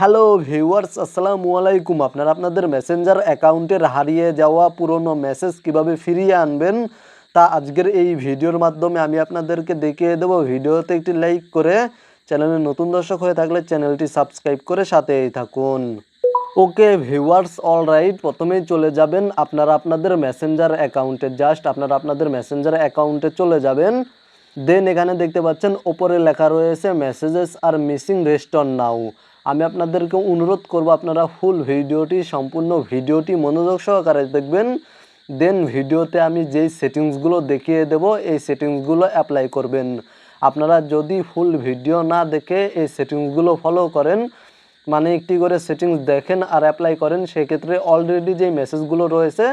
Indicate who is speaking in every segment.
Speaker 1: Hello viewers আসসালামু আলাইকুম। আপনারা আপনাদের মেসেঞ্জার অ্যাকাউন্টের হারিয়ে যাওয়া পুরনো মেসেজ কীভাবে ফিরিয়ে আনবেন, তা আজকের এই ভিডিওর মাধ্যমে আমি আপনাদেরকে দেখিয়ে দেবো। ভিডিওতে একটি লাইক করে চ্যানেলে নতুন দর্শক হয়ে থাকলে চ্যানেলটি সাবস্ক্রাইব করে সাথেই থাকুন। ওকে ভিউয়ার্স অল রাইট প্রথমেই চলে যাবেন। আপনারা আপনাদের মেসেঞ্জার অ্যাকাউন্টে জাস্ট আপনারা আপনাদের মেসেঞ্জার অ্যাকাউন্টে চলে যাবেন। দেন এখানে দেখতে পাচ্ছেন, ওপরে লেখা রয়েছে মেসেজেস আর মিসিং রেস্টন নাও আমি আপনাদেরকে অনুরোধ করব, আপনারা ফুল ভিডিওটি, সম্পূর্ণ ভিডিওটি মনোযোগ সহকারে দেখবেন। দেন ভিডিওতে আমি যেই সেটিংসগুলো দেখিয়ে দেব, এই সেটিংসগুলো অ্যাপ্লাই করবেন। আপনারা যদি ফুল ভিডিও না দেখে এই সেটিংসগুলো ফলো করেন মানে একটি করে সেটিংস দেখেন আর অ্যাপ্লাই করেন, সেক্ষেত্রে অলরেডি যেই মেসেজগুলো রয়েছে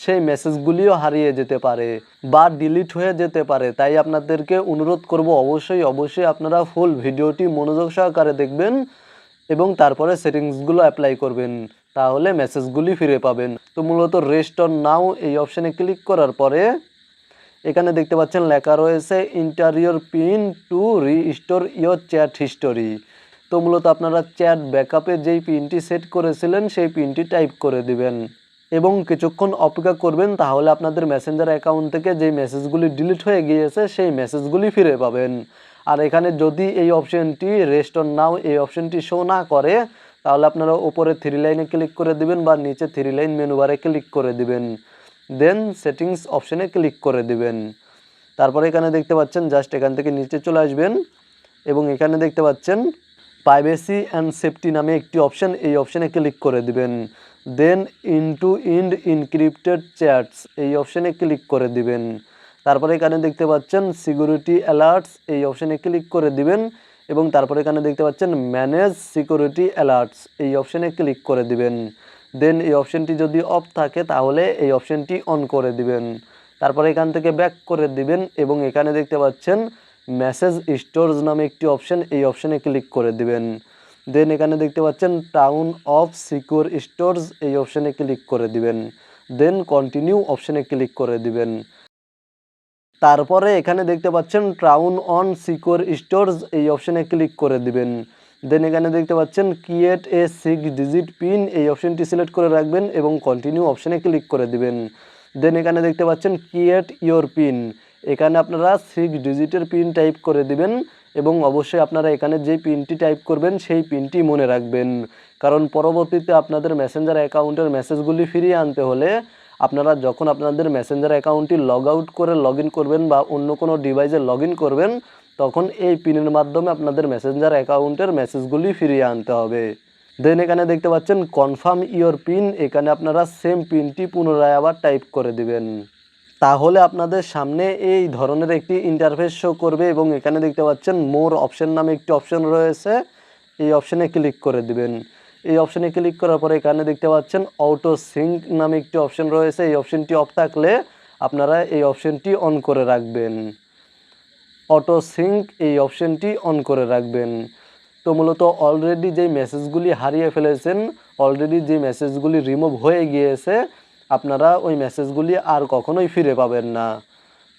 Speaker 1: সেই মেসেজগুলিও হারিয়ে যেতে পারে বা ডিলিট হয়ে যেতে পারে। তাই আপনাদেরকে অনুরোধ করব অবশ্যই অবশ্যই আপনারা ফুল ভিডিওটি মনোযোগ সহকারে দেখবেন এবং তারপরে সেটিংসগুলো অ্যাপ্লাই করবেন। তাহলে মেসেজগুলি ফিরে পাবেন। তো মূলত রেস্ট অন নাও এই অপশানে ক্লিক করার পরে এখানে দেখতে পাচ্ছেন লেখা রয়েছে enter your pin to restore your chat history তো মূলত আপনারা চ্যাট ব্যাকআপে যেই পিনটি সেট করেছিলেন, সেই পিনটি টাইপ করে দিবেন। এবং কিছুক্ষণ অপেক্ষা করবেন, তাহলে আপনাদের মেসেঞ্জার অ্যাকাউন্ট থেকে যেই মেসেজগুলি ডিলিট হয়ে গিয়েছে, সেই মেসেজগুলি ফিরে পাবেন। আর এখানে যদি এই অপশনটি রেস্ট অন নাও এই অপশনটি শো না করে, তাহলে আপনারা উপরে থ্রি লাইনে ক্লিক করে দিবেন বা নিচে থ্রি লাইন মেনু বারে ক্লিক করে দিবেন। দেন সেটিংস অপশানে ক্লিক করে দিবেন। তারপরে এখানে দেখতে পাচ্ছেন জাস্ট এখান থেকে নিচে চলে আসবেন এবং এখানে দেখতে পাচ্ছেন প্রাইভেসি অ্যান্ড সেফটি নামে একটি অপশন এই অপশানে ক্লিক করে দিবেন। দেন ইনটু ইন্ড ইনক্রিপ্টেড চ্যাটস এই অপশানে ক্লিক করে দিবেন। তারপরে এখানে দেখতে পাচ্ছেন সিকিউরিটি অ্যালার্টস এই অপশানে ক্লিক করে দিবেন। এবং তারপরে এখানে দেখতে পাচ্ছেন ম্যানেজ সিকিউরিটি অ্যালার্টস এই অপশানে ক্লিক করে দিবেন। দেন এই অপশনটি যদি অফ থাকে, তাহলে এই অপশনটি অন করে দিবেন। তারপরে এখান থেকে ব্যাক করে দিবেন এবং এখানে দেখতে পাচ্ছেন মেসেজ স্টোরস নামে একটি অপশন এই অপশনে ক্লিক করে দিবেন। দেন এখানে দেখতে পাচ্ছেন টাউন অফ সিকিউর স্টোরস এই অপশনে ক্লিক করে দিবেন। দেন কন্টিনিউ অপশনে ক্লিক করে দিবেন। তারপরে এখানে দেখতে পাচ্ছেন টাউন অন সিকিউর স্টোরস এই অপশনে ক্লিক করে দিবেন। দেন এখানে দেখতে পাচ্ছেন create a six digit pin এই অপশনটি সিলেক্ট করে রাখবেন এবং কন্টিনিউ অপশনে ক্লিক করে দিবেন। দেন এখানে দেখতে পাচ্ছেন ক্রিয়েট ইয়োর পিন এখানে আপনারা সিক্স ডিজিটের পিন টাইপ করে দিবেন এবং অবশ্যই আপনারা এখানে যে পিনটি টাইপ করবেন সেই পিনটি মনে রাখবেন। কারণ পরবর্তীতে আপনাদের মেসেঞ্জার অ্যাকাউন্টের মেসেজগুলি ফিরিয়ে আনতে হলে আপনারা যখন আপনাদের মেসেঞ্জার অ্যাকাউন্টটি লগ আউট করে লগ করবেন বা অন্য কোনো ডিভাইসে লগ করবেন, তখন এই পিনের মাধ্যমে আপনাদের মেসেঞ্জার অ্যাকাউন্টের মেসেজগুলি ফিরিয়ে আনতে হবে। দেন এখানে দেখতে পাচ্ছেন কনফার্ম ইয়োর পিন এখানে আপনারা সেম পিনটি পুনরায় আবার টাইপ করে দিবেন। তাহলে আপনাদের সামনে এই ধরনের একটি ইন্টারফেস শো করবে এবং এখানে দেখতে পাচ্ছেন মোর অপশন নামে একটি অপশন রয়েছে। এই অপশনে ক্লিক করে দিবেন। এই অপশনে ক্লিক করার পরে এখানে দেখতে পাচ্ছেন অটো সিঙ্ক নামে একটি অপশন রয়েছে। এই অপশনটি অফ থাকলে আপনারা এই অপশনটি অন করে রাখবেন। অটো সিঙ্ক এই অপশনটি অন করে রাখবেন। তো মূলত অলরেডি যেই মেসেজগুলি হারিয়ে ফেলেছেন অলরেডি যে মেসেজগুলি রিমুভ হয়ে গিয়েছে আপনারা ওই মেসেজগুলি আর কখনোই ফিরে পাবেন না।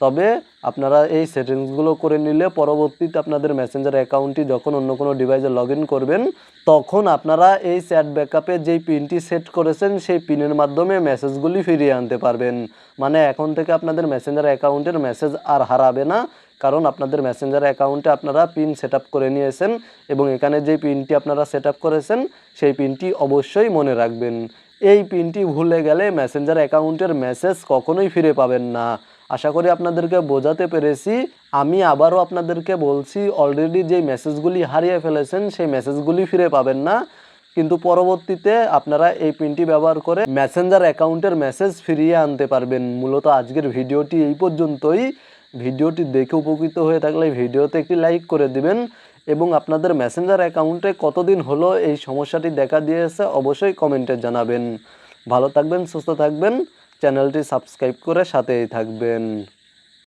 Speaker 1: তবে আপনারা এই সেটিংসগুলো করে নিলে পরবর্তীতে আপনাদের মেসেঞ্জার অ্যাকাউন্টটি যখন অন্য কোনো ডিভাইসে লগ করবেন, তখন আপনারা এই চ্যাট ব্যাকআপে যেই পিনটি সেট করেছেন, সেই পিনের মাধ্যমে মেসেজগুলি ফিরিয়ে আনতে পারবেন। মানে এখন থেকে আপনাদের মেসেঞ্জার অ্যাকাউন্টের মেসেজ আর হারাবে না, কারণ আপনাদের মেসেঞ্জার অ্যাকাউন্টে আপনারা পিন সেট করে নিয়েছেন এবং এখানে যে পিনটি আপনারা সেট করেছেন, সেই পিনটি অবশ্যই মনে রাখবেন। এই পিনটি ভুলে গেলে মেসেঞ্জার অ্যাকাউন্টের মেসেজ কখনোই ফিরে পাবেন না। আশা করি আপনাদেরকে বোঝাতে পেরেছি। আমি আবারও আপনাদেরকে বলছি অলরেডি যেই মেসেজগুলি হারিয়ে ফেলেছেন, সেই মেসেজগুলি ফিরে পাবেন না। কিন্তু পরবর্তীতে আপনারা এই পিনটি ব্যবহার করে মেসেঞ্জার অ্যাকাউন্টের মেসেজ ফিরিয়ে আনতে পারবেন। মূলত আজকের ভিডিওটি এই পর্যন্তই। ভিডিওটি দেখে উপকৃত হয়ে থাকলে ভিডিওতে একটি লাইক করে দিবেন। এবং আপনাদের মেসেঞ্জার অ্যাকাউন্টে কতদিন হলো এই সমস্যাটি দেখা দিয়েছে অবশ্যই কমেন্টে জানাবেন। ভালো থাকবেন, সুস্থ থাকবেন চ্যানেলটি সাবস্ক্রাইব করে সাথেই থাকবেন।